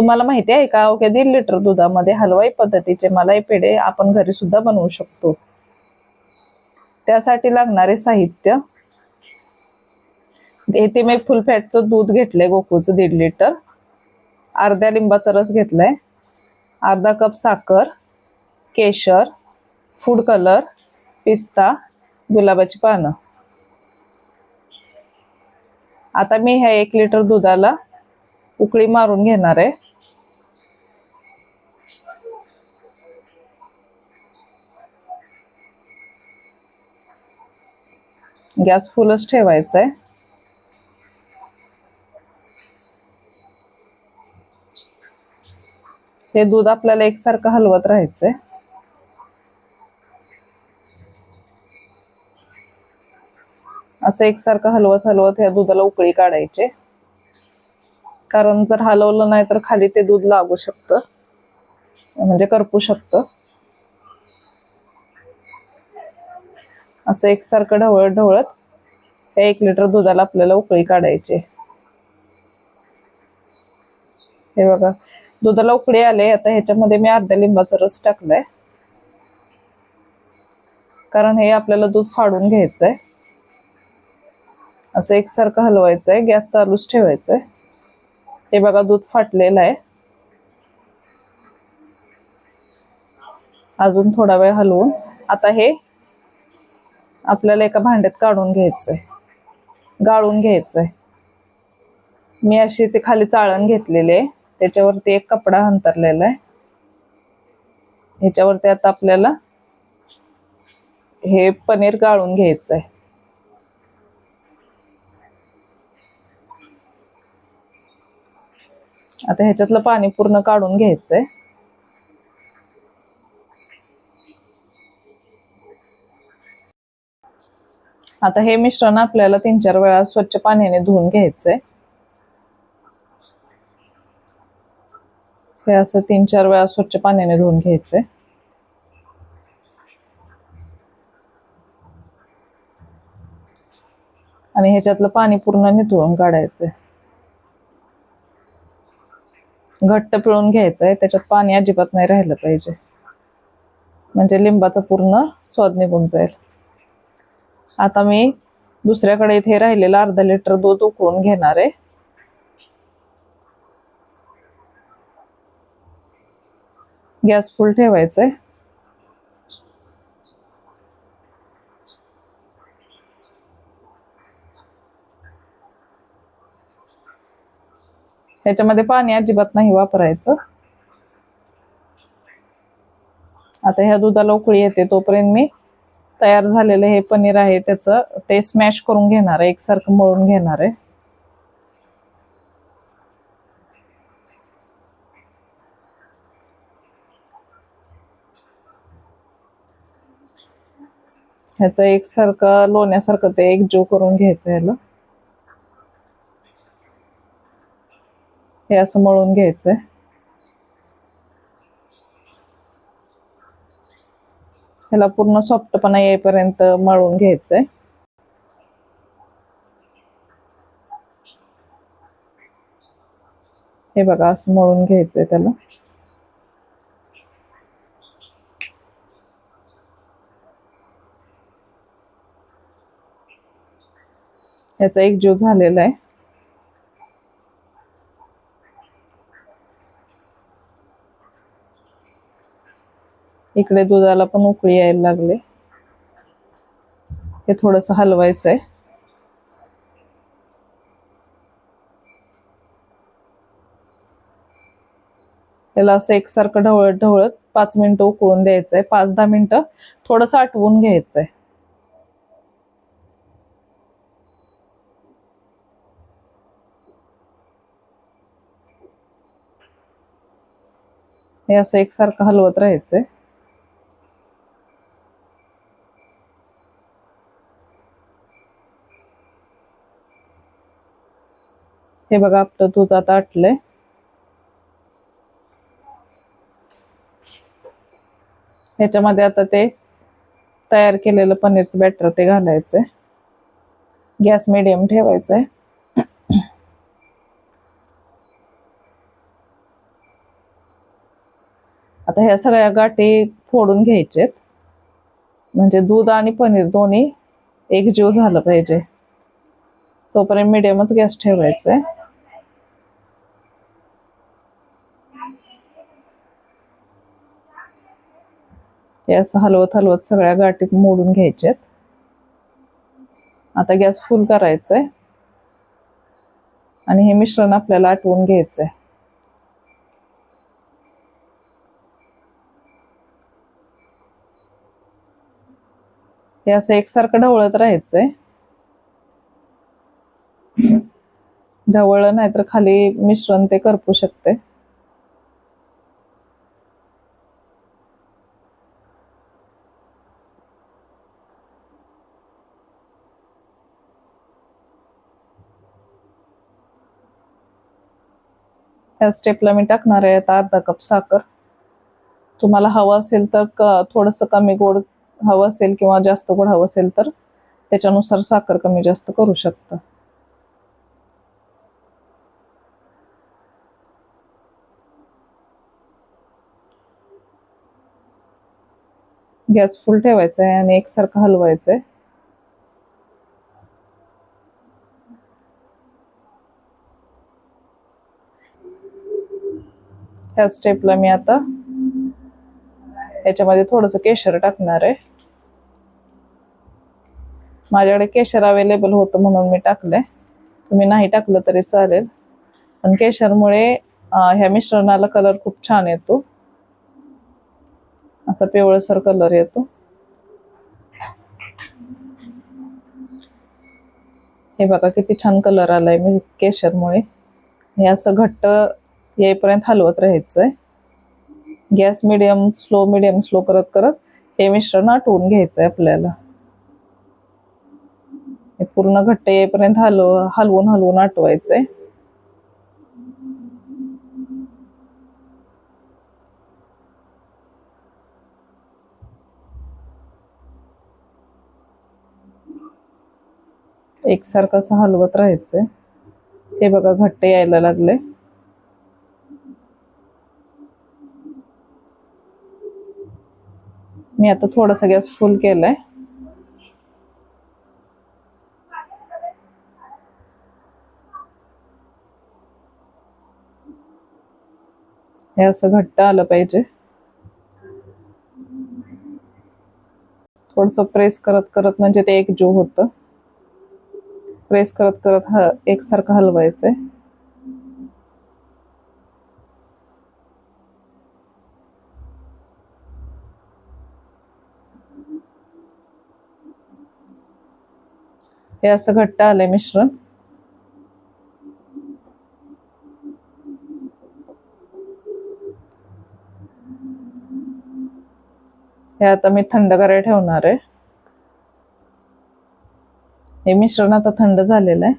तुम्हाला माहिती आहे का? ओके दीड लिटर दुधामध्ये हलवाई पद्धतीचे मलाई पेढे आपण घरी सुद्धा बनवू शकतो. त्यासाठी लागणारे साहित्य. येथे मी फुल फॅटचं दूध घेतलंय गोकुळचं दीड लिटर. अर्ध्या लिंबाचा रस घेतलाय. अर्धा कप साखर केशर फूड कलर पिस्ता गुलाबाची पानं. आता मी ह्या एक लिटर दुधाला उकळी मारून घेणार आहे. गॅस फुलच ठेवायचा आहे हे दूध आपल्याला एकसारखं हलवत राहायचंय. असं एकसारखं हलवत हलवत ह्या दुधाला उकळी काढायचे. कारण जर हलवलं नाही तर खाली ते दूध लागू शकतं. म्हणजे करपू शकतं. असं एकसारखं ढवळत ढवळत हे एक लिटर दुधाला आपल्याला उकळी काढायची. हे बघा दुधाला उकळी आले आता ह्याच्यामध्ये मी अर्ध्या लिंबाचा रस टाकलाय. कारण हे आपल्याला दूध फाडून घ्यायचंय. असं एकसारखं हलवायचंय गॅस चालूच ठेवायचंय. हे बघा दूध फाटलेलं आहे. अजून थोडा वेळ हलवून आता हे आपल्याला एका भांड्यात काढून घ्यायचंय. गाळून घ्यायचंय. मी अशी ते खाली चाळण घेतलेली आहे. त्याच्यावरती एक कपडा अंतरलेला आहे. ह्याच्यावरती आता आपल्याला हे पनीर गाळून घ्यायचंय. आता ह्याच्यातलं पाणी पूर्ण काढून घ्यायचंय. आता हे मिश्रण आपल्याला तीन चार वेळा स्वच्छ पाण्याने धुवून घ्यायचंय. हे असं तीन चार वेळा स्वच्छ पाण्याने धुवून घ्यायचंय. आणि ह्याच्यातलं पाणी पूर्ण निथळून काढायचंय. घट्ट पिळून घ्यायचंय त्याच्यात पाणी अजिबात नाही राहिलं पाहिजे. म्हणजे लिंबाचा पूर्ण स्वाद निघून जाईल. आता मी दुसऱ्याकडे इथे राहिलेलं अर्धा लिटर दूध उकळून घेणार आहे. गॅस फुल ठेवायचंय. ह्याच्यामध्ये पाणी अजिबात नाही वापरायचं. आता ह्या दुधाला उकळी येते तोपर्यंत मी तयार झालेलं हे पनीर आहे त्याचं ते स्मॅश करून घेणार आहे एकसारखं मळून घेणार आहे. ह्याचं एकसारखं लोण्यासारखं ते एक जीव करून घ्यायचं ह्याला. हे असं मळून घ्यायचंय. ह्याला पूर्ण सॉफ्टपणा येईपर्यंत मळून घ्यायचंय. हे बघा असं मळून घ्यायचंय त्याला. याचा एक जीव झालेला आहे. इकडे दुधाला पण उकळी यायला लागले. हे थोडस हलवायचंय. त्याला असं एकसारखं ढवळत ढवळत पाच मिनिटं उकळून द्यायचंय. पाच दहा मिनिटं थोडस आटवून घ्यायचंय. हे असं एकसारखं हलवत राहायचंय. हे बघा आपलं दूध आता आटलंय. ह्याच्यामध्ये आता ते तयार केलेलं पनीरचं बॅटर ते घालायचंय. गॅस मिडियम ठेवायचा आहे आता ह्या सगळ्या गाठी फोडून घ्यायचेत. म्हणजे दूध आणि पनीर दोन्ही एकजीव झालं पाहिजे. तोपर्यंत मिडियमच गॅस ठेवायचा आहे हे असं हलवत हलवत सगळ्या गाठी मोडून घ्यायच्यात. आता गॅस फुल करायचा आहे आणि हे मिश्रण आपल्याला आटवून घ्यायचंय. हे असं एकसारखं ढवळत राहायचंय. ढवळलं नाही तर खाली मिश्रण ते करपू शकते या स्टेपला मी टाकणार आहे. आता अर्धा कप साखर. तुम्हाला हवं असेल तर क थोडंसं कमी गोड हवं असेल किंवा जास्त गोड हवं असेल तर त्याच्यानुसार साखर कमी जास्त करू शकता. गॅस फुल ठेवायचा आहे आणि एकसारखं हलवायचं आहे. ह्या स्टेपला मी आता याच्यामध्ये थोडस केशर टाकणार आहे. माझ्याकडे केशर अवेलेबल होतं म्हणून मी टाकलंय. तुम्ही नाही टाकलं तरी चालेल. पण केशरमुळे ह्या मिश्रणाला कलर खूप छान येतो. असा पिवळसर कलर येतो. हे बघा किती छान कलर आलाय मी केशरमुळे. हे असं घट्ट येईपर्यंत हलवत राहायचंय. Gas medium slow medium slow करत करत हे मिश्रण आटवून घ्यायचंय आपल्याला. हे पूर्ण घट्ट येईपर्यंत हलव हलवून हलवून आटवायचंय. एकसारखं असं हलवत राहायचंय. हे बघा घट्ट यायला लागले मी आता थोडासा गॅस फुल केलाय. हे असं घट्ट आलं पाहिजे. थोडस प्रेस करत करत म्हणजे ते एकजीव होतं. प्रेस करत करत ह एकसारखं हलवायचंय. हे असं घट्ट आलंय मिश्रण. हे आता मी थंड करायला ठेवणार आहे. हे मिश्रण आता थंड झालेलं आहे.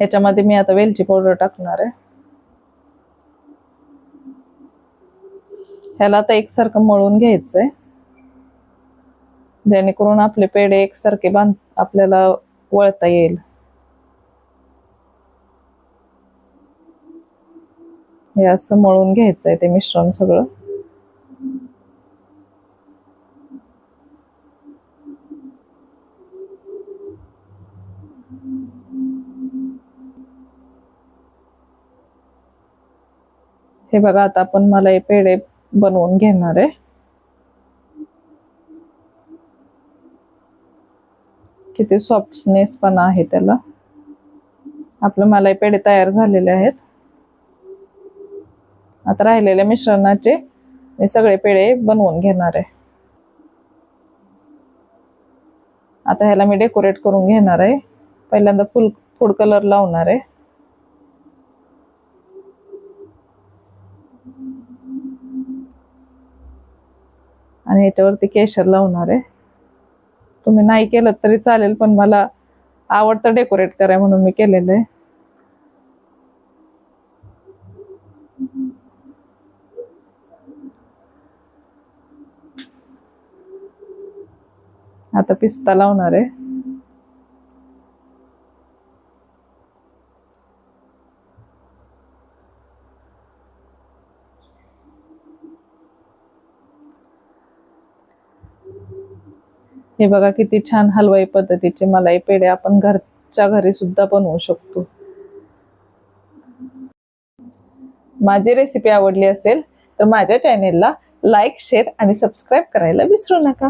ह्याच्यामध्ये मी आता वेलची पावडर टाकणार आहे. ह्याला आता एकसारखं मळून घ्यायचंय. जेणेकरून आपले पेढे एकसारखे बांध आपल्याला वळता येईल. हे असं मळून घ्यायचंय ते मिश्रण सगळं. हे बघा आता आपण मला हे पेढे बनवून घेणार आहे. किती सॉफ्टनेस पण आहे त्याला. आपलं मलाई पेढे तयार झालेले आहेत. आता राहिलेल्या मिश्रणाचे मी सगळे पेढे बनवून घेणार आहे. आता ह्याला मी डेकोरेट करून घेणार आहे. पहिल्यांदा फुल फूड कलर लावणार आहे. आणि ह्याच्यावरती केशर लावणार आहे. तुम्ही नाही केलं तरी चालेल पण मला आवडतं डेकोरेट कराय म्हणून मी केलेलं आहे. आता पिस्ता लावणार आहे. हे बघा किती छान हलवाई पद्धतीचे मलाई पेढे आपण घरच्या घरी सुद्धा बनवू शकतो. माझी रेसिपी आवडली असेल तर माझ्या चॅनेलला लाईक शेअर आणि सबस्क्राईब करायला विसरू नका.